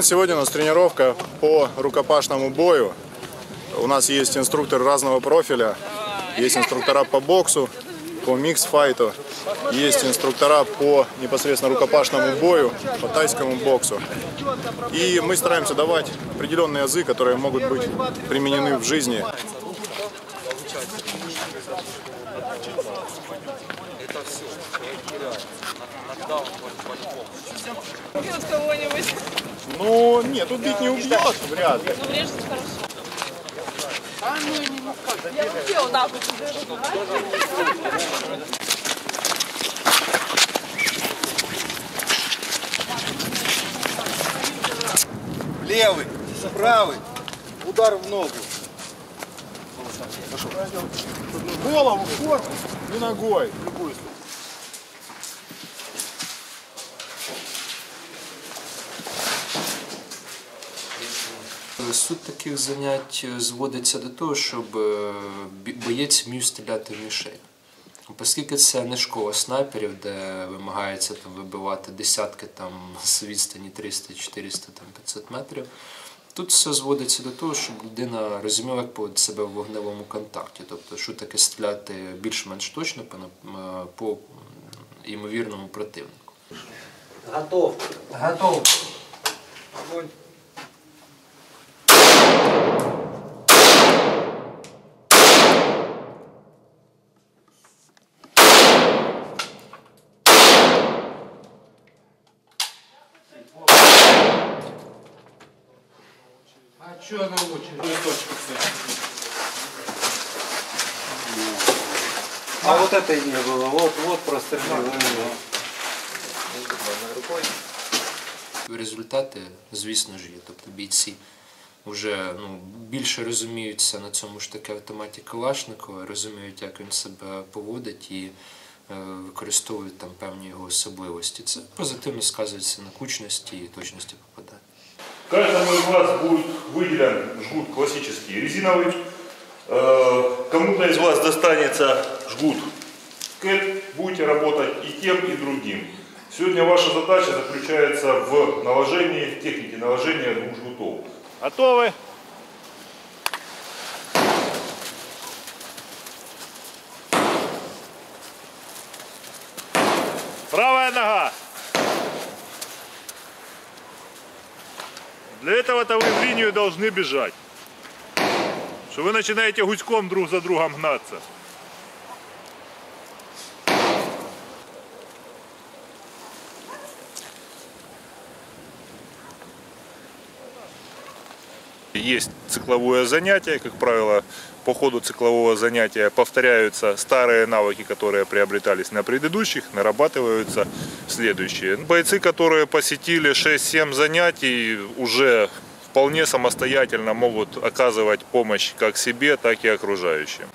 Сегодня у нас тренировка по рукопашному бою. У нас есть инструкторы разного профиля. Есть инструктора по боксу, по микс-файту. Есть инструктора по непосредственно рукопашному бою, по тайскому боксу. И мы стараемся давать определенные азы, которые могут быть применены в жизни. Убьет кого-нибудь. Ну, нет, убить не убьет, вряд ли. Ну, врежется хорошо. Я вообще вот так вот. Левый, правый, удар в ногу. Голову в корпус и ногой. в любую сторону. Суть таких занять зводиться до того, щоб е, боєць вмів стріляти в мішень. Оскільки це не школа снайперів, де вимагається там вибивати десятки там з відстані 300, 400, там 500 метрів. Тут все зводиться до того, щоб людина розуміла, як поводити себе в вогневому контакті. Тобто, що таке стріляти більш-менш точно по, по ймовірному противнику. Готов. Готов. Огонь. А что она очень? А вот это и не было. Вот, вот прострелила. Результати, звісно ж, є. Тобто бійці вже ну, більше розуміються на цьому ж таки автоматі Калашникова, розуміють, як він себе поводить і е, використовують там певні його особливості. Це позитивно сказується на кучності і точності попадання. Каждому из вас будет выделен жгут классический резиновый. Э, Кому-то из вас достанется жгут КЭТ. Будете работать и тем, и другим. Сегодня ваша задача заключается в наложении, технике наложения двух жгутов. Готовы? Правая нога. Для этого-то вы в линию должны бежать. Что вы начинаете гуськом друг за другом гнаться. Есть цикловое занятие, как правило, по ходу циклового занятия повторяются старые навыки, которые приобретались на предыдущих, нарабатываются следующие. Бойцы, которые посетили 6-7 занятий, уже вполне самостоятельно могут оказывать помощь как себе, так и окружающим.